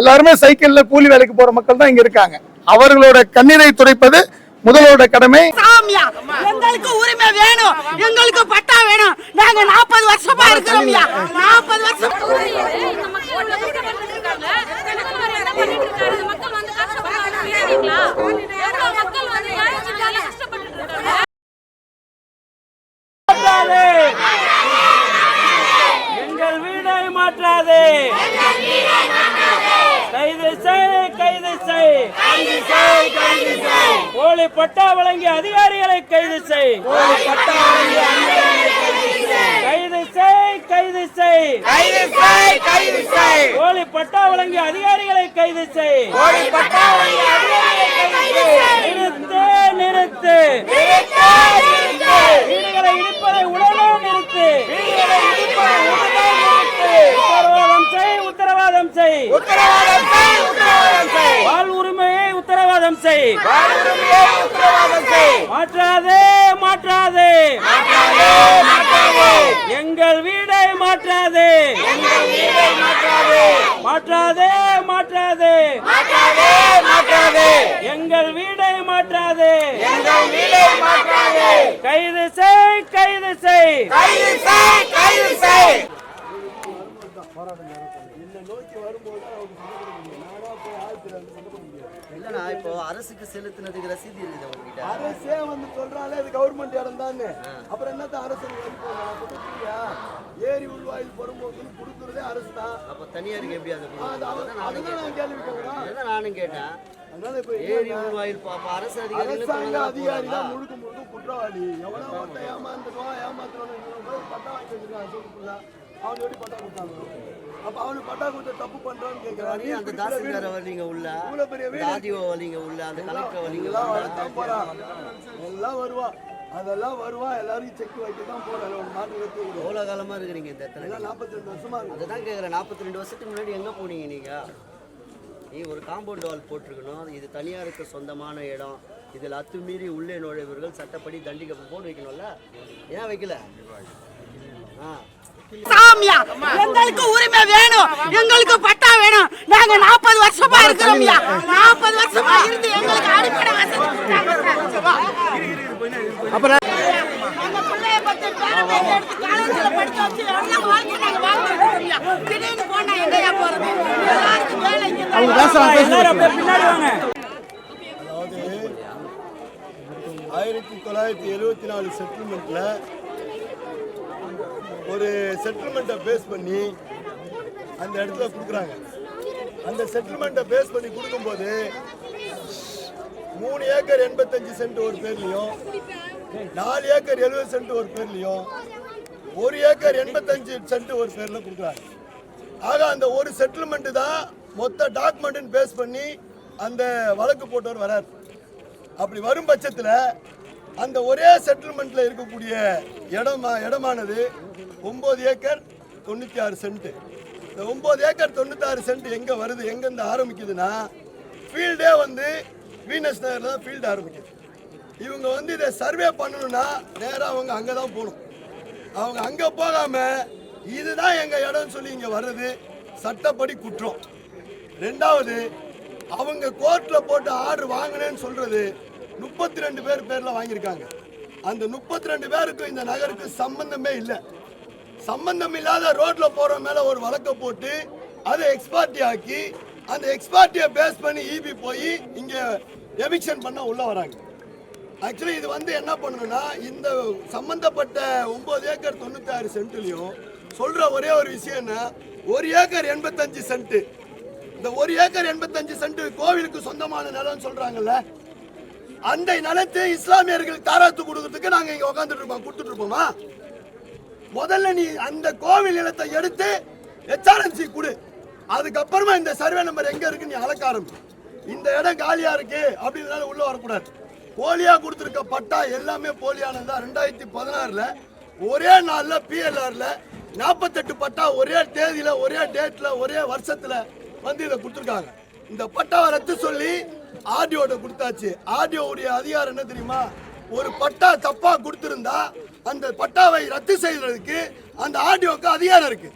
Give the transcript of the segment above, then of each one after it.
எல்லாருமே சைக்கிள்ல கூலி வேலைக்கு போற மக்கள் தான் இங்க இருக்காங்க. அவர்களோட கண்ணீரை துடைப்பது முதல்வரோட கடமை. சாமியா எங்களுக்கு உரிமை வேணும். எங்களுக்கு பட்டா வேணும். நாங்க நாற்பது வருஷமா இருக்கிறோம்யா நாற்பது வருஷம். இந்த மக்கள் வந்து கஷ்டப்படுறாங்க. தெரியுங்களா? எவ்வளவு மக்கள் வந்து ஏழைச்சிட்டால கஷ்டப்பட்டுட்டு இருக்காங்க. மாற்றாதே எங்கள் வீடை மாற்றாதே கைது செய் கைது செய் போலி பட்டா வழங்கிய அதிகாரிகளை கைது செய் கைது செய் கைது செய் கைது செய் கைது செய் போலி பட்டா வழங்கிய அதிகாரிகளை கைது செய் கோழி பட்டா வாங்கி அதிகாரியை கைது செய். நிறுத்து நிறுத்து வீடுகளை இடிப்பதை உடனே நிறுத்து வீடுகளை இடிப்பதை உடனே நிறுத்து. உத்தரவாதம் செய் உத்தரவாதம் செய் உத்தரவாதம் செய். வாழ் உரிமையை உத்தரவாதம் செய். வாழ்வுரிமையை உத்தரவாதம் செய். மாற்றாதே மாற்றாதே. மாற்றாதே மாற்றாதே. எங்கள் வீடை மாற்றாதே. எங்கள் வீடை மாற்றாதே. மாற்றாதே மாற்றாதே. மாற்றாதே மாற்றாதே. எங்கள் வீடை மாற்றாதே. எங்கள் வீடை மாற்றாதே. கைது செய் கைது செய். கைது செய் கைது செய் இல்லண்ணா இப்போ அரசுக்கு செலுத்தினதுக்கு ரசீது இருக்குது உங்ககிட்ட. அரசே வந்து சொல்றாலே இது கவர்மெண்ட் இடம் தானே. அப்புறம் என்னத்த அரசு ஏரி உள்வாயில் வரும்போது கொடுக்கறதே அரசு தான் அப்போ தனியாருக்கு எப்படி அதை அது நான் கேள்வி கேட்கிறேன் நானும் கேட்டேன். அதனால இப்ப ஏரி உள்வாயில் அரசு அதிகாரிகள் அதிகாரி தான் முழுக்க முழுக்க குற்றவாளி ஒருத்தன் ஏமாந்துருவான் ஏமாத்துறவன் பட்டா வாங்கி வச்சிருக்கான் அவன் எப்படி பட்டா கொடுத்தாங்க. அப்ப அவனுக்கு பட்டா கொடுத்த தப்பு பண்றான்னு கேட்கிறான் அந்த தாசில்தார வலிங்க உள்ள இவ்வளவு பெரிய ஆர்டிஓ வலிங்க உள்ள அந்த கலெக்டர் வலிங்க எல்லாம் போறான் எல்லாம் வருவான் அதெல்லாம் வருவான் எல்லாரையும் செக் வைக்க தான் போறான் ஒரு மாட்டு கத்து எவ்வளோ காலமா இருக்கிறீங்க இந்த எத்தனை எல்லாம் நாற்பத்தி ரெண்டு வருஷமா இருக்கு. அதுதான் கேட்குறேன் நாற்பத்தி ரெண்டு வருஷத்துக்கு முன்னாடி எங்கே போனீங்க நீங்கள் நீ ஒரு காம்பவுண்ட் வால் போட்டிருக்கணும். இது தனியாருக்கு சொந்தமான இடம். இதில் அத்துமீறி உள்ளே நுழைவர்கள் சட்டப்படி தண்டிக்க போர்டு வைக்கணும்ல? ஏன் வைக்கல? ஆ. சாமியா எங்களுக்கு உரிமை வேணும் எங்களுக்கு பட்டா வேணும். நாங்க நாற்பது வருஷமா இருக்கிறோம்யா நாற்பது வருஷமா இருந்து எங்களுக்கு அடிப்படை வசதி அதாவது ஆயிரத்தி தொள்ளாயிரத்தி எழுவத்தி நாலு செட்டில்மெண்ட்ல ஒரு செட்டில்மெண்ட்டை பேஸ் பண்ணி அந்த இடத்துல கொடுக்குறாங்க. அந்த செட்டில்மெண்ட்டை பேஸ் பண்ணி கொடுக்கும்போது மூணு ஏக்கர் எண்பத்தஞ்சு சென்ட் ஒரு பேர்லையும் நாலு ஏக்கர் எழுபது சென்ட் ஒரு பேர்லையும் ஒரு ஏக்கர் எண்பத்தஞ்சு சென்ட் ஒரு பேரில் கொடுக்குறாங்க. ஆக அந்த ஒரு செட்டில்மெண்ட்டு தான் மொத்த டாக்குமெண்ட்டுன்னு பேஸ் பண்ணி அந்த வழக்கு போட்டவர் வரார். அப்படி வரும் பட்சத்தில் அந்த ஒரே செட்டில்மெண்ட்டில் இருக்கக்கூடிய இடமா இடமானது ஒம்பது ஏக்கர் தொண்ணூற்றி ஆறு சென்ட்டு. இந்த ஒம்பது ஏக்கர் தொண்ணூத்தாறு சென்ட் எங்கே வருது எங்கேருந்து ஆரம்பிக்குதுன்னா ஃபீல்டே வந்து வீனஸ் நகரில் தான் ஃபீல்டு ஆரம்பிக்குது. இவங்க வந்து இதை சர்வே பண்ணணும்னா நேராக அவங்க அங்கே தான் போகணும். அவங்க அங்கே போகாமல் இதுதான் எங்கள் இடம்னு சொல்லி இங்கே வர்றது சட்டப்படி குற்றம். ரெண்டாவது அவங்க கோர்ட்டில் போட்டு ஆர்டர் வாங்கினேன்னு சொல்கிறது முப்பத்தி ரெண்டு பேர் பேரில் வாங்கியிருக்காங்க. அந்த முப்பத்தி ரெண்டு பேருக்கும் இந்த நகருக்கு சம்பந்தமே இல்லை. சம்பந்தம் இல்லாத ரோட்ல போற மேல ஒரு வழக்கை போட்டு அதை எக்ஸ்பார்ட்டி ஆக்கி அந்த எக்ஸ்பார்ட்டியை பேஸ் பண்ணி இபி போய் இங்க எவிக்ஷன் பண்ண உள்ள வராங்க. ஆக்சுவலி இது வந்து என்ன பண்ணணும்னா இந்த சம்பந்தப்பட்ட ஒன்பது ஏக்கர் தொண்ணூத்தாறு சென்ட்லையும் சொல்ற ஒரே ஒரு விஷயம் என்ன? ஒரு ஏக்கர் எண்பத்தஞ்சு சென்ட் இந்த ஒரு ஏக்கர் எண்பத்தஞ்சு சென்ட் கோவிலுக்கு சொந்தமான நிலம் சொல்றாங்கல்ல அந்த நிலத்தை இஸ்லாமியர்களுக்கு தாராத்து கொடுக்கறதுக்கு நாங்க இங்க உட்காந்துட்டு இருப்போம் கொடுத்துட்டு இருப்போமா முதல்ல நீ அந்த கோவில் நிலத்தை எடுத்து ஹெச்ஆர்என்சி கொடு. அதுக்கப்புறமா இந்த சர்வே நம்பர் எங்க இருக்கு நீ அளக்க ஆரம்பி இந்த இடம் காலியா இருக்கு அப்படின்றனால உள்ள வரக்கூடாது. போலியா கொடுத்துருக்க பட்டா எல்லாமே போலியானதா ரெண்டாயிரத்தி பதினாறுல ஒரே நாள்ல பிஎல்ஆர்ல நாற்பத்தெட்டு பட்டா ஒரே தேதியில ஒரே டேட்ல ஒரே வருஷத்துல வந்து இதை கொடுத்துருக்காங்க. இந்த பட்டாவை ரத்து சொல்லி ஆர்டிஓட கொடுத்தாச்சு. ஆர்டிஓ உடைய அதிகாரம் என்ன தெரியுமா? ஒரு பட்டா தப்பா கொடுத்திருந்தா அந்த பட்டாவை ரத்து செய்வதற்கு அந்த ஆர்டிஓக்கு அதிகாரம் இருக்கு.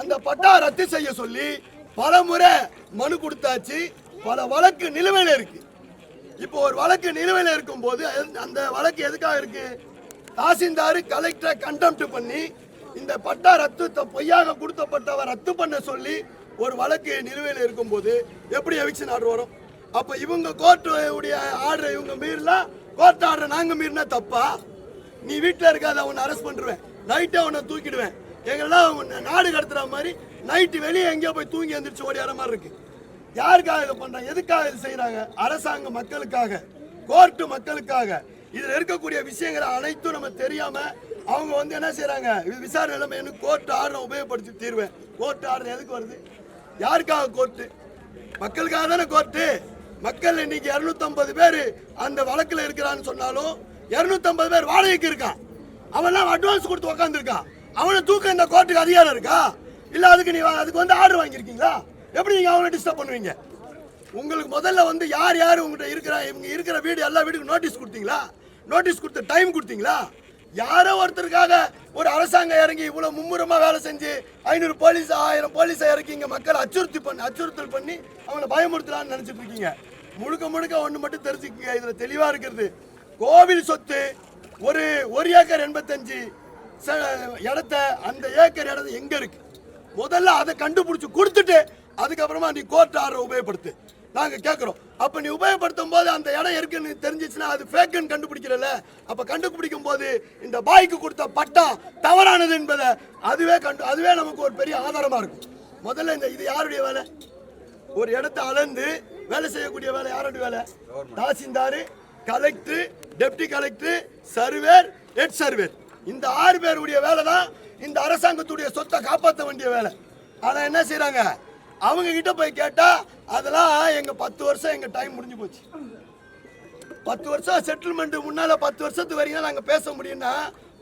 அந்த பட்டா ரத்து செய்ய சொல்லி பல முறை மனு கொடுத்தாச்சு. பல வழக்கு நிலுவையில் இருக்கு. இப்போ ஒரு வழக்கு நிலுவையில் இருக்கும் போது அந்த வழக்கு எதுக்காக இருக்கு? தாசில்தார் கலெக்டரை கண்டெம்ட் பண்ணி இந்த பட்டா ரத்து பொய்யாக கொடுத்தப்பட்டவ ரத்து பண்ண சொல்லி ஒரு வழக்கு நிலுவையில் இருக்கும்போது எப்படி எவிக்ஷன் ஆர்டர் வரும்? அப்போ இவங்க கோர்ட்டு உடைய ஆர்டரை இவங்க மீறலாம் கோர்ட் ஆர்டரை நாங்கள் மீறினா தப்பா? நீ வீட்டில் இருக்காத அவனை அரெஸ்ட் பண்ணிருவேன் நைட்டே அவனை தூக்கிடுவேன். எங்கெல்லாம் நாடு கடத்துற மாதிரி நைட்டு வெளியே எங்கேயோ போய் தூங்கி எந்திரிச்சு ஓடியார மாதிரி இருக்கு. யாருக்காக இதை பண்ணுறாங்க எதுக்காக இது செய்கிறாங்க அரசாங்க மக்களுக்காக கோர்ட்டு மக்களுக்காக. இதில் இருக்கக்கூடிய விஷயங்கள் அனைத்தும் நம்ம தெரியாமல் அவங்க வந்து என்ன செய்கிறாங்க இது விசாரணை இல்லாம எனக்கு கோர்ட்டு ஆர்டரை உபயோகப்படுத்தி தீர்வேன். கோர்ட்டு ஆர்டர் எதுக்கு வருது? யாருக்காக கோர்ட்டு மக்களுக்காக தானே கோர்ட்டு மக்கள் இன்னைக்கு 250 பேர் அந்த வழக்கில் இருக்கிறான்னு சொன்னாலும் 250 பேர் வாடகைக்கு இருக்கான் அவன்லாம் அட்வான்ஸ் கொடுத்து உக்காந்துருக்கான் அவனை தூக்க இந்த கோர்ட்டுக்கு அதிகாரம் இருக்கா? இல்லை அதுக்கு நீ அதுக்கு வந்து ஆர்டர் வாங்கியிருக்கீங்களா? எப்படி நீங்கள் அவனை டிஸ்டர்ப் பண்ணுவீங்க? உங்களுக்கு முதல்ல வந்து யார் யார் உங்கள்கிட்ட இருக்கிற? இவங்க இருக்கிற வீடு எல்லா வீட்டுக்கும் நோட்டீஸ் கொடுத்தீங்களா? நோட்டீஸ் கொடுத்த டைம் கொடுத்தீங்களா? யாரோ ஒருத்தருக்காக ஒரு அரசாங்கம் இறங்கி இவ்வளோ மும்முரமாக வேலை செஞ்சு ஐநூறு போலீஸ் ஆயிரம் போலீஸை இறக்கி இங்கே மக்களை அச்சுறுத்தி பண்ணி அச்சுறுத்தல் பண்ணி அவங்களை பயமுறுத்தலாம்னு நினச்சிட்டு இருக்கீங்க. முழுக்க முழுக்க ஒன்று மட்டும் தெரிஞ்சுக்கங்க. இதில் தெளிவாக இருக்கிறது கோவில் சொத்து ஒரு ஒரு ஏக்கர் எண்பத்தஞ்சு இடத்த அந்த ஏக்கர் இடம் எங்க இருக்கு? முதல்ல அதை கண்டுபிடிச்சு கொடுத்துட்டு அதுக்கப்புறமா நீ கோர்ட் ஆர்டர் உபயோகப்படுத்து. நாங்க கேட்குறோம் அப்ப நீ உபயோகப்படுத்தும் போது அந்த இடம் இருக்குன்னு தெரிஞ்சிச்சுன்னா அது ஃபேக்குன்னு கண்டுபிடிக்கிறல அப்ப கண்டுபிடிக்கும் போது இந்த பாய்க்கு கொடுத்த பட்டா தவறானது என்பதை அதுவே கண்டு அதுவே நமக்கு ஒரு பெரிய ஆதாரமா இருக்கும். முதல்ல இந்த இது யாருடைய வேலை? ஒரு இடத்தை அளந்து வேலை செய்யக்கூடிய வேலை யாருடைய வேலை? Tahsildar collector deputy collector surveyor head surveyor. இந்த ஆறு பேருடைய வேலை தான் இந்த அரசாங்கத்துடைய சொத்தை காப்பாற்ற வேண்டிய வேலை. ஆனால் என்ன செய்கிறாங்க அவங்க கிட்ட போய் கேட்டால் அதெல்லாம் எங்கள் பத்து வருஷம் எங்கள் டைம் முடிஞ்சு போச்சு. பத்து வருஷம் செட்டில்மெண்ட்டு முன்னால் பத்து வருஷத்து வரைக்கும் நாங்கள் பேச முடியும்னா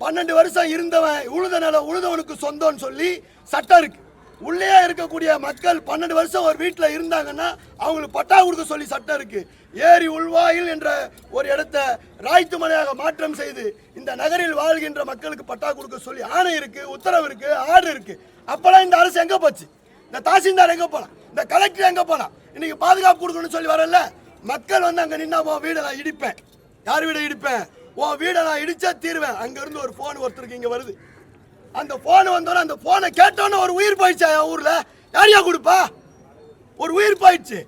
பன்னெண்டு வருஷம் இருந்தவன் உழுத நிலம் உழுதவனுக்கு சொந்தம்னு சொல்லி சட்டம் இருக்குது உள்ளே இருக்கக்கூடிய மக்கள் பன்னெண்டு வருஷம் ஒரு வீட்டில் இருந்தாங்கன்னா அவங்களுக்கு பட்டா கொடுக்க சொல்லி சட்டம் இருக்கு. ஏரி உள்வாயில் என்ற ஒரு இடத்த ராய்த்து மலையாக மாற்றம் செய்து இந்த நகரில் வாழ்கின்ற மக்களுக்கு பட்டா கொடுக்க சொல்லி ஆணை இருக்கு உத்தரவு இருக்கு ஆர்டர் இருக்கு. அப்பெல்லாம் இந்த அரசு எங்க போச்சு? இந்த தாசில்தார் எங்க போலாம்? இந்த கலெக்டர் எங்க போலாம்? இன்னைக்கு பாதுகாப்பு கொடுக்கணும்னு சொல்லி வரல. மக்கள் வந்து அங்க நின்னா உன் வீடை நான் இடிப்பேன். யார் வீடை இடிப்பேன்? உன் வீடை நான் இடிச்சா தீருவேன். அங்க இருந்து ஒரு போன் ஒருத்தருக்கு இங்க வருது. அந்த போன் வந்தோட அந்த போனை கேட்டோன்னு ஒரு உயிர் போயிடுச்சா என் ஊர்ல? யாரையா கொடுப்பா? ஒரு உயிர் போயிடுச்சு.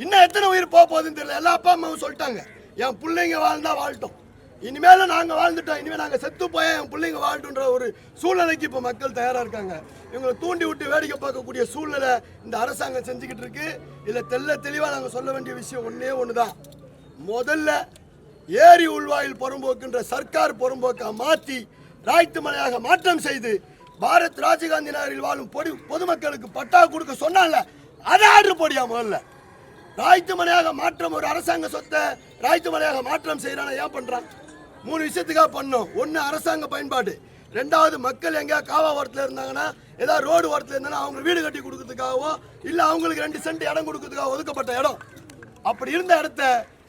இன்னும் எத்தனை உயிர் போக போகுதுன்னு தெரியல. எல்லா அப்பா அம்மாவும் சொல்லிட்டாங்க. என் பிள்ளைங்க வாழ்ந்தா வாழ்ட்டோம் இனிமேல நாங்கள் வாழ்ந்துட்டோம். இனிமேல் நாங்கள் செத்து போய் என் பிள்ளைங்க வாழ்ட்டுன்ற ஒரு சூழ்நிலைக்கு இப்போ மக்கள் தயாராக இருக்காங்க. இவங்களை தூண்டி விட்டு வேடிக்கை பார்க்கக்கூடிய சூழ்நிலை இந்த அரசாங்கம் செஞ்சுக்கிட்டு இருக்கு. இதில் தெல்ல தெளிவாக நாங்கள் சொல்ல வேண்டிய விஷயம் ஒன்றே ஒன்று தான் முதல்ல ஏரி உள்வாயில் புறம்போக்குன்ற சர்க்கார் புறம்போக்கா மாற்றி ராய்த்து மலையாக மாற்றம் செய்து பாரத் ராஜீவ்காந்தி நகரில் வாழும் பொடி பொதுமக்களுக்கு பட்டா கொடுக்க சொன்னால அதை ஆர்டர் போடியா முதல்ல? ராய்த்து மலையாக மாற்றம் ஒரு அரசாங்க சொத்தை ராய்த்து மலையாக மாற்றம் செய்கிறான ஏன் பண்ணுறான் மூணு விஷயத்துக்காக பண்ணோம். ஒன்று அரசாங்க பயன்பாடு. ரெண்டாவது மக்கள் எங்கேயா காவா ஓரத்தில் இருந்தாங்கன்னா ஏதாவது ரோடு ஓரத்தில் இருந்தாங்கன்னா அவங்க வீடு கட்டி கொடுக்கறதுக்காகவோ இல்லை அவங்களுக்கு ரெண்டு சென்ட் இடம் கொடுக்கறதுக்காக ஒதுக்கப்பட்ட இடம். அப்படி இருந்த இடத்த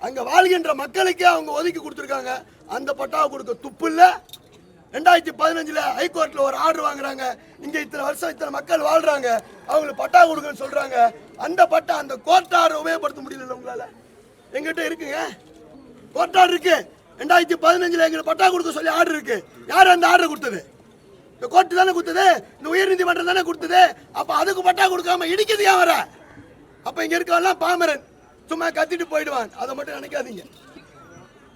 அங்கே வாழ்கின்ற மக்களுக்கே அவங்க ஒதுக்கி கொடுத்துருக்காங்க. அந்த பட்டாவை கொடுக்க துப்பு இல்லை. ரெண்டாயிரத்தி பதினஞ்சில் ஹைகோர்ட்டில் ஒரு ஆர்டர் வாங்குறாங்க. இங்கே இத்தனை வருஷம் இத்தனை மக்கள் வாழ்கிறாங்க அவங்களுக்கு பட்டா கொடுங்கன்னு சொல்கிறாங்க அந்த பட்டா அந்த கோர்ட் ஆர்டர் உபயோகப்படுத்த முடியல உங்களால்? எங்கிட்ட இருக்குங்க? கோர்ட் ஆர்டர் இருக்கு. ரெண்டாயிரத்தி பதினஞ்சில் எங்களுக்கு பட்டா கொடுக்க சொல்லி ஆர்டர் இருக்கு. யார் அந்த ஆர்டர் கொடுத்தது? இந்த கோர்ட்டு தானே கொடுத்தது? இந்த உயர்நீதிமன்றம் தானே கொடுத்தது? அப்போ அதுக்கு பட்டா கொடுக்காம இடிக்கிறது ஏன் வர? அப்போ இங்கே இருக்கவெல்லாம் பாமரன். சும்மா கத்திட்டு போயிடுவான். அதை மட்டும் நினைக்காதீங்க.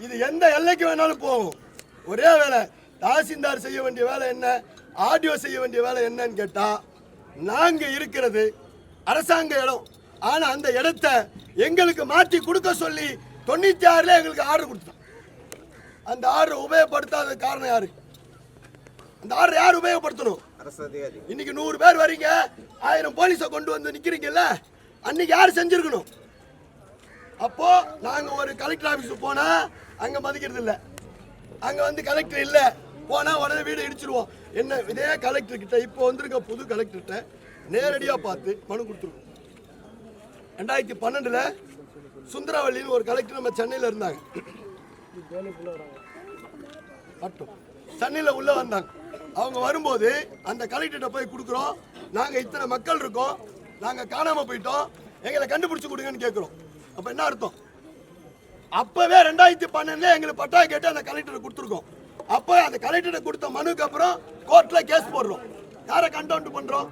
இது எந்த எல்லைக்கு வேணாலும் போகும். ஒரே வேலை தாசில்தார் செய்ய வேண்டிய வேலை என்ன? ஆடியோ செய்ய வேண்டிய வேலை என்னன்னு கேட்டா நாங்க இருக்கிறது அரசாங்க இடம். ஆனா அந்த இடத்த எங்களுக்கு மாற்றி கொடுக்க சொல்லி தொண்ணூத்தி ஆறுல எங்களுக்கு ஆர்டர் கொடுத்தோம் அந்த ஆர்டர் உபயோகப்படுத்தாத காரணம் யாரு? அந்த ஆர்டர் யார் உபயோகப்படுத்தணும்? இன்னைக்கு நூறு பேர் வரீங்க ஆயிரம் போலீஸை கொண்டு வந்து நிக்கிறீங்கல்ல அன்னைக்கு யார் செஞ்சிருக்கணும்? அப்போ நாங்க ஒரு கலெக்டர் ஆபீஸ் போனா அங்க மதிக்கிறது இல்ல. அங்க வந்து கலெக்டர் இல்ல. போனால் உடனே வீடு இடிச்சிருவோம். என்ன இதே கலெக்டர் கிட்ட இப்போ வந்திருக்க புது கலெக்டர்கிட்ட நேரடியாக பார்த்து மனு கொடுத்துருவோம். ரெண்டாயிரத்தி பன்னெண்டில் சுந்தரவல்லின்னு ஒரு கலெக்டர் நம்ம சென்னையில் இருந்தாங்க. மட்டும். சென்னையில் உள்ளே வந்தாங்க. அவங்க வரும்போது அந்த கலெக்டர்கிட்ட போய் கொடுக்குறோம். நாங்கள் இத்தனை மக்கள் இருக்கோம். நாங்கள் காணாமல் போயிட்டோம். எங்களை கண்டுபிடிச்சி கொடுங்கன்னு கேட்குறோம் அப்போ என்ன அர்த்தம்? அப்போவே ரெண்டாயிரத்தி பன்னெண்டுல எங்களுக்கு பட்டா கேட்டு அந்த கலெக்டரை கொடுத்துருக்கோம். அப்போ அந்த கலெக்டரை கொடுத்த மனுக்கு அப்புறம் கோர்ட்ல கேஸ் போடுறோம் யாரை கண்டவுண்ட் பண்றோம்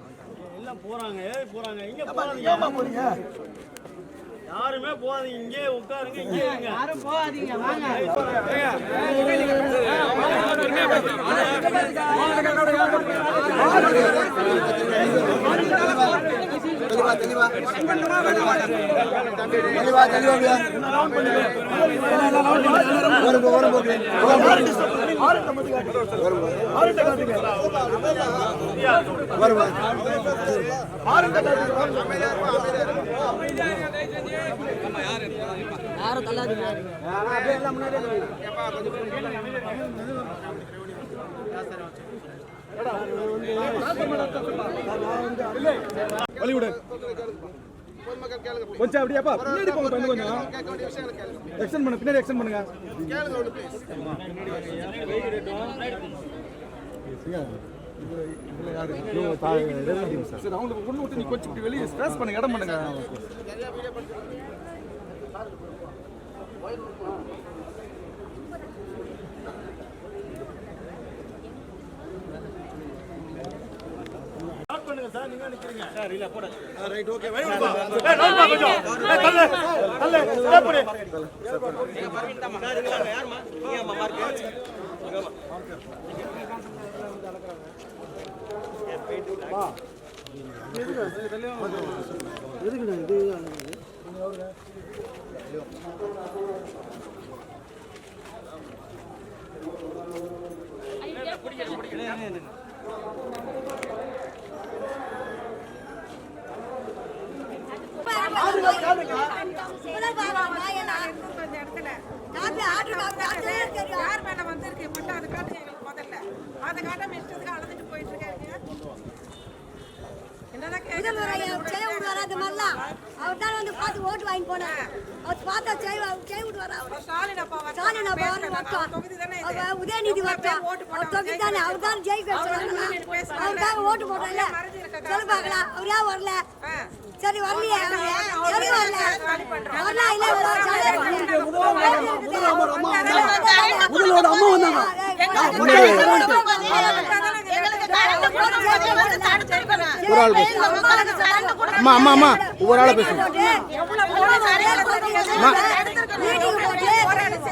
எல்லாம் போறாங்க ஏய் போறாங்க இங்க ஏம்மா, போறாங்க நீங்க ஏம்மா போறீங்க யாருமே போகாதீங்க இங்கே உட்காருங்க இங்கே இருங்க யாரும் போகாதீங்க வாங்க கொஞ்சம் அப்படியாப்பா பின்னாடி போங்க கொஞ்சம் கொஞ்சம். எக்ஸ்டெண்ட் பண்ணு பின்னாடி எக்ஸ்டெண்ட் பண்ணுங்க. சரி அவங்களுக்கு ஒண்ணு விட்டு நீ கொஞ்சம் இப்படி வெளியே ஸ்ட்ரெஸ் பண்ணுங்க இடம் பண்ணுங்க. ஸ்டார்ட் பண்ணுங்க சார் நீங்க நிக்கிறீங்க சார் இல்ல போட ரைட் ஓகே யார் மேல வந்திருக்கு மட்டும் அதை காட்டுங்க எங்களுக்கு முதல்ல அதை காட்டாம இஷ்டத்துக்கு அழுதுட்டு போயிட்டு இருக்காருங்க என்னதான் அவர் தான் வந்து போனார் அவர் பார்த்தா செய்ய விடுவார் அவர் ஸ்டாலின் அப்பா. ஸ்டாலின் அப்பா. வரட்டும். உதயநிதி வரட்டும். அவர் போட்டவங்க தொகுதி தானே அவர் தான் ஜெயிக்க அவர் வச்சாங்க. வந்து பேசுறாங்க. அவர் தான் ஓட்டு போட்டோம்ல மறைஞ்சு இருக்க சொல்லு பார்க்கலாம் அவர் ஏன் வரல ஆ. சரி வரலையே அவர் சரி வரல வரலாம் இல்ல முதல்வர் அம்மா வந்தாங்க அம்மா அம்மா பேசுங்க அம்மா அம்மா அம்மா ஒவ்வொரு ஆளை பேசுங்க.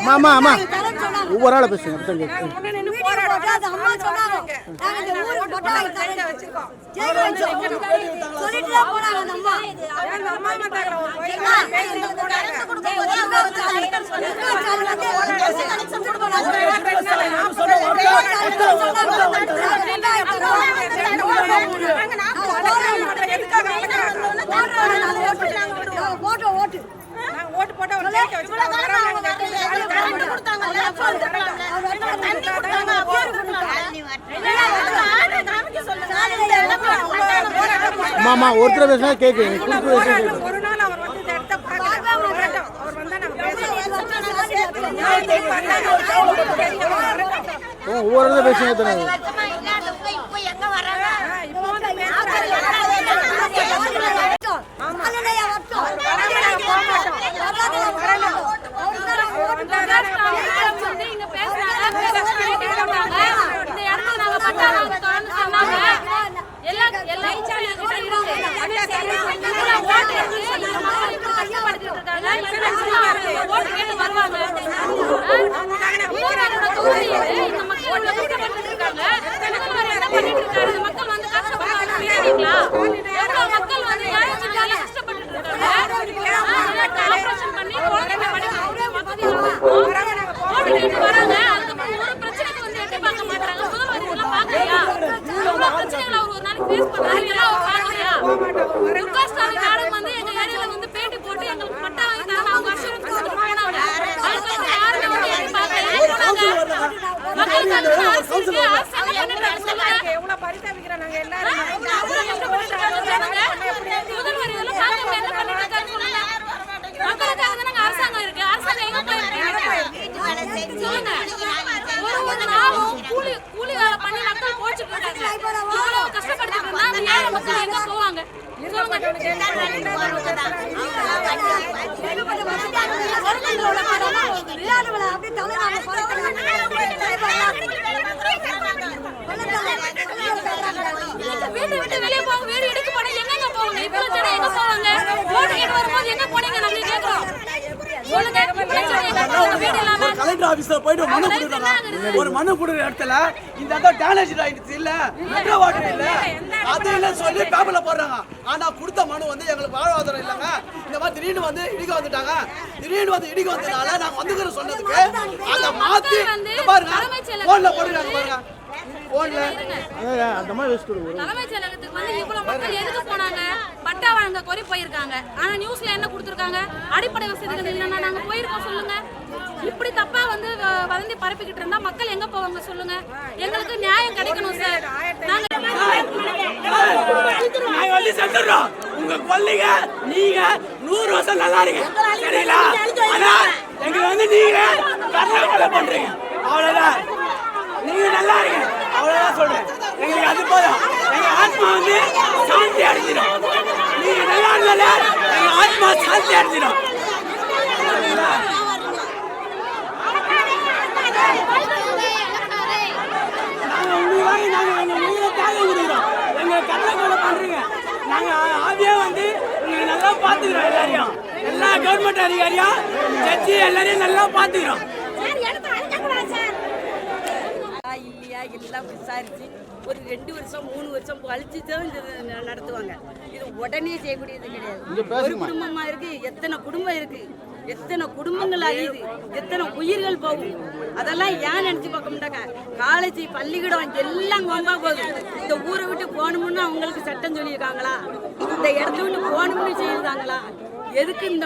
அம்மா அம்மா. அந்த அம்மா. வந்தாங்க ஒரு போய் ஓட்டு ஓட்டு ஓட்டு போட்டா ஜெயிக்க மாமா ஒருத்தர் பேசினா கேக்கு ஒரு நாள் அவர் வந்து இந்த இடத்த பார்க்கல. அவர் வரட்டும். அவர் வந்தா நாங்க பேசுவோம். நாளைக்கு வந்தாங்க. ஒவ்வொரு பேசுங்க Oh. விளையாடுகளை அப்படியே தலைநாம வீட்டை விட்டு வெளியே போங்க வீடு எடுக்க போனா போவாங்க எங்க போவாங்க? எங்க இவ்வளவு ஜனம் எங்க போவாங்க? கலெக்டர் ஆபீஸ்ல போயிட்டு மனு கொடுக்குறாங்க ஒரு மனு கொடுக்குற இடத்துல இந்த இடம் டேமேஜ் ஆயிடுச்சு இல்ல. வாட்டர் இல்ல அது இல்ல சொல்லி பேப்பர்ல போடுறாங்க. ஆனா கொடுத்த மனு வந்து எங்களுக்கு வாழ்வாதாரம் இல்லைங்க. இந்த மாதிரி திடீர்னு வந்து இடிக்க வந்துட்டாங்க. திடீர்னு வந்து இடிக்க வந்ததுனால நாங்க வந்துக்கிறோம் சொன்னதுக்கு அந்த மாத்தி பாருங்க. போன்ல போடுறாங்க பாருங்க. போன்ல தலைமைச் செயலகத்துக்கு வந்து இவ்வளவு மக்கள் எதுக்கு போனாங்க? பட்டா வழங்க கோரி போயிருக்காங்க. ஆனா நியூஸ்ல என்ன கொடுத்திருக்காங்க? அடிப்படை வசதிகள் இல்லைன்னா நாங்க போயிருக்கோம் சொல்லுங்க. இப்படி தப்பா வந்து வ- வதந்தி பரப்பிக்கிட்டு இருந்தா மக்கள் எங்க போவாங்க சொல்லுங்க? எங்களுக்கு நியாயம் கிடைக்கணும் சார். நாங்க உங்க கொல்லிங்க நீங்க நூறு வருஷம் நல்லா இருங்க சரிங்களா ஆனா எங்களை வந்து நீங்க கர்நாடகா பண்றீங்க அவ்வளவுதான் நீங்க நல்லா இருங்க. அவ்வளவுதான் சொல்றேன். எங்களுக்கு அது போதும். எங்க ஆத்மா வந்து சாந்தி அடைஞ்சிடும். நீங்க நல்லா இருந்தால எங்க ஆத்மா சாந்தி அடைஞ்சிடும். சரிங்களா? நாங்க உங்களுக்காக நாங்க எங்க உயிரை தியாகம் கொடுக்குறோம். எங்க கண்ணங்களை பண்றீங்க. நாங்க ஆவியா வந்து உங்களை நல்லா பாத்துக்கிறோம் எல்லாரையும். எல்லா கவர்மெண்ட் அதிகாரியும் ஜட்ஜி எல்லாரையும் நல்லா பாத்துக்கிறோம் இல்லையா எல்லாம் விசாரிச்சு ஒரு ரெண்டு வருஷம் மூணு வருஷம் கழிச்சு தான் இது நடத்துவாங்க. இது உடனே செய்யக்கூடியது கிடையாது. ஒரு குடும்பமா இருக்கு எத்தனை குடும்பம் இருக்கு எத்தனை குடும்பங்கள் அழியுது எத்தனை உயிர்கள் போகும். அதெல்லாம் ஏன் நினைச்சு பார்க்க மாட்டாங்க காலேஜ் பள்ளிக்கூடம் எல்லாம் கொம்பா போகுது. இந்த ஊரை விட்டு போகணும்னு அவங்களுக்கு சட்டம் சொல்லியிருக்காங்களா? இந்த இடத்த விட்டு போகணும்னு செய்யிருக்காங்களா எதுக்கு இந்த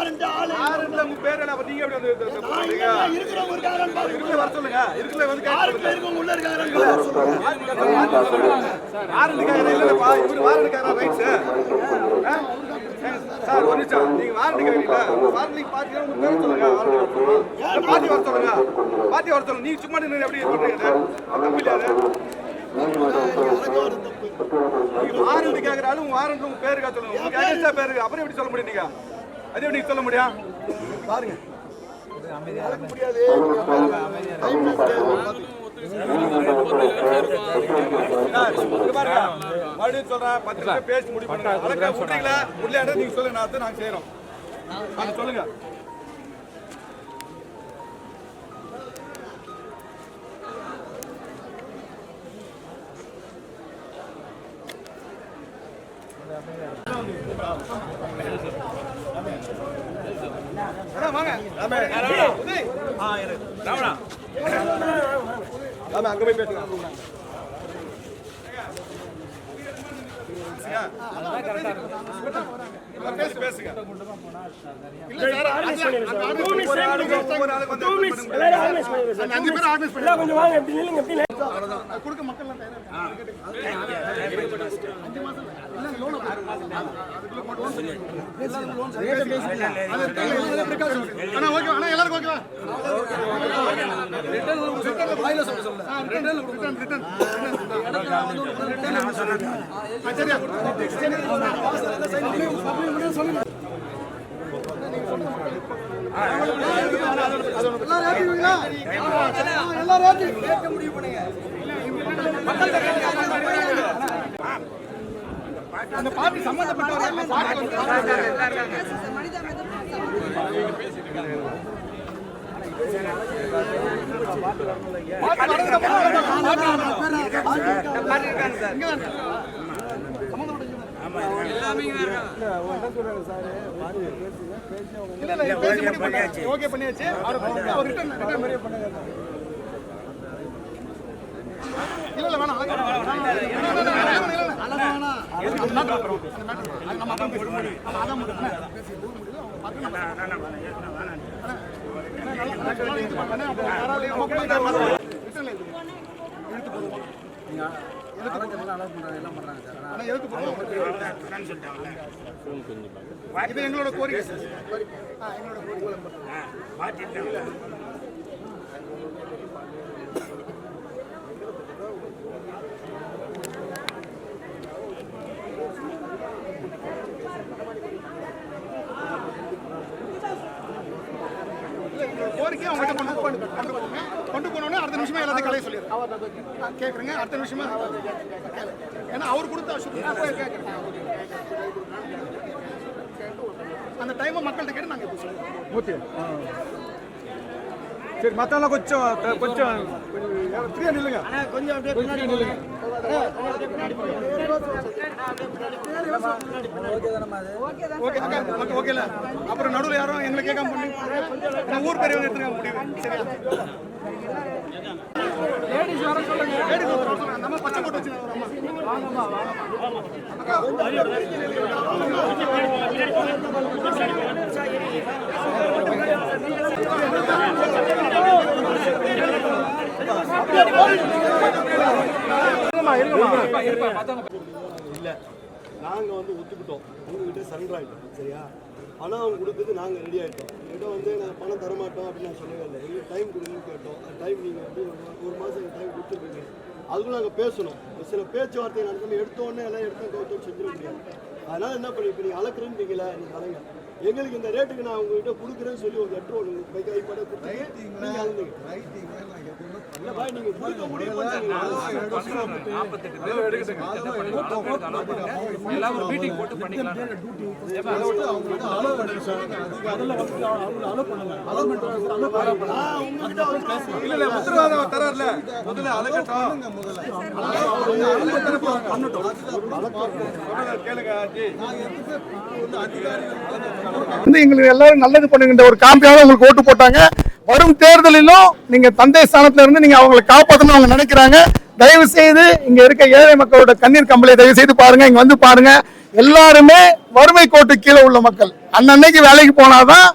ஆரஞ்சு ஆளு. இருக்கிறவங்க இருக்காங்க ஆறு பேருக்கு உள்ள இருக்காங்க சார் ஒரு நிமிஷம். நீங்க வாரண்டி கேட்கறீங்களா வாரண்டி பாத்தி உங்க பேர் சொல்லுங்க. பாத்தி வர சொல்லுங்க. பாத்தி வர சொல்லுங்க. நீங்க சும்மா நின்று எப்படி பண்றீங்க தப்பு இல்லையா நீங்க வாரண்டி கேட்கறாலும் உங்க வாரண்டி உங்க பேரு சொல்லுங்க. உங்க பேரு அப்புறம் எப்படி சொல்ல முடியும் நீங்க? அது எப்படி சொல்ல முடியும் பாருங்க. முடியாது மறுபடியும் சொல்றேன் பத்து நிமிஷம் பேசி முடிவு அழகா விட்றீங்களா உள்ளே நீங்க சொல்லுங்க நான் நாங்க செய்யறோம் சொல்லுங்க. சரியா? எல்லாரும் ஏத்துக்குவீங்களா? எல்லாரும் ஏத்து. அந்த பார்ட்டி சம்பந்தப்பட்டவர்கள் பாட்டு வந்து பார்ட்டி வரதுக்கு அப்புறம் இங்க வாங்க. இல்ல, இல்ல, பேசி முடிவு பண்ணாச்சு. ஓகே பண்ணியாச்சு. இல்ல இல்ல வேணாம் நம்ம அதான் பேசி. அவங்க இது எங்களோட கோரிக்கை சார். எங்களோட கோரிக்கை இல்ல, எங்களோட கோரிக்கையை அவங்ககிட்ட கொண்டு கொண்டு கொண்டு போங்க கொண்டு போனோடனே அடுத்த நிமிஷமே எல்லாத்தையும் கலைய சொல்லிடுறேன் கேட்குறேங்க அடுத்த கேளு. ஏன்னா அவர் கொடுத்த அந்த டைமை மக்கள்கிட்ட கேட்டு நாங்கள் மூர்த்தி. சரி மற்றவங்களாம் கொஞ்சம் கொஞ்சம் ஃப்ரீயாக நில்லுங்க. கொஞ்சம் அப்படியே பின்னாடி நில்லுங்க ஓகே ஓகே அப்புறம் நடுவில் யாரும் எங்களை கேட்காம ஊர் பெரியவங்க எடுத்துருக்க முடியும் சரியா? இல்லை நாங்கள் வந்து ஒத்துக்கிட்டோம். உங்ககிட்ட சரண்டர் ஆகிட்டோம் சரியா? பணம் அவங்க கொடுத்தது நாங்கள் ரெடி ஆகிட்டோம் என்கிட்ட வந்து நான் பணம் தரமாட்டோம் அப்படின்னு நான் சொல்லவே இல்லை. எங்களுக்கு டைம் கொடுங்கன்னு கேட்டோம். அந்த டைம் நீங்கள் வந்து ஒரு மாதம் எங்கள் டைம் கொடுத்துருக்கீங்க. அதுக்குள்ள நாங்கள் பேசணும். சில பேச்சுவார்த்தை நடக்காமல் எடுத்தோடனே எல்லாம் எடுத்து கவுத்தோம் செஞ்சிட முடியாது. அதனால் என்ன பண்ணி இப்போ நீங்கள் அளக்குறேன்றீங்களா நீங்கள் அலைங்க. எங்களுக்கு இந்த ரேட்டுக்கு நான் உங்ககிட்ட கொடுக்குறேன்னு சொல்லி ஒரு லெட்டர் ஒன்று கை கைப்பட கொடுத்து நீங்கள் அளந்துங்க இல்லை பாய் நீங்கள் கொடுக்க முடியும் உத்தரவாதம் தரார்ல முதல்ல அழகட்டும் வந்து எங்களுக்கு எல்லாரும் நல்லது பண்ணுகின்ற ஒரு காம்பியாக உங்களுக்கு ஓட்டு போட்டாங்க. வரும் தேர்தலிலும் நீங்க தந்தை ஸ்தானத்துல இருந்து நீங்க அவங்களை காப்பாற்றணும் அவங்க நினைக்கிறாங்க. தயவு செய்து இங்க இருக்க ஏழை மக்களோட கண்ணீர் கம்பளை தயவு செய்து பாருங்க. இங்க வந்து பாருங்க. எல்லாருமே வறுமை கோட்டு கீழே உள்ள மக்கள். அன்னன்னைக்கு வேலைக்கு போனாதான்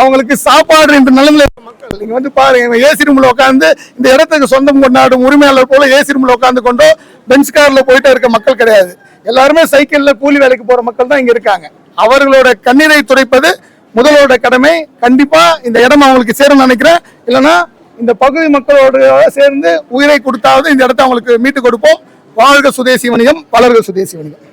அவங்களுக்கு சாப்பாடு என்ற நிலைமையில இருக்க மக்கள். நீங்க வந்து பாருங்க. ஏசி ரூம்ல உட்காந்து இந்த இடத்துக்கு சொந்தம் கொண்டாடும் உரிமையாளர் போல ஏசி ரூம்ல உட்காந்து கொண்டோ பெஞ்ச் கார்ல போயிட்டு இருக்க மக்கள் கிடையாது. எல்லாருமே சைக்கிள்ல கூலி வேலைக்கு போற மக்கள் தான் இங்க இருக்காங்க. அவர்களோட கண்ணீரை துடைப்பது முதலோட கடமை. கண்டிப்பா இந்த இடம் அவங்களுக்கு சேரும்னு நினைக்கிறேன். இல்லைன்னா இந்த பகுதி மக்களோட சேர்ந்து உயிரை கொடுத்தாவது இந்த இடத்த அவங்களுக்கு மீட்டு கொடுப்போம். வாழ்க சுதேசி வணிகம் வளர்க சுதேசி வணிகம்.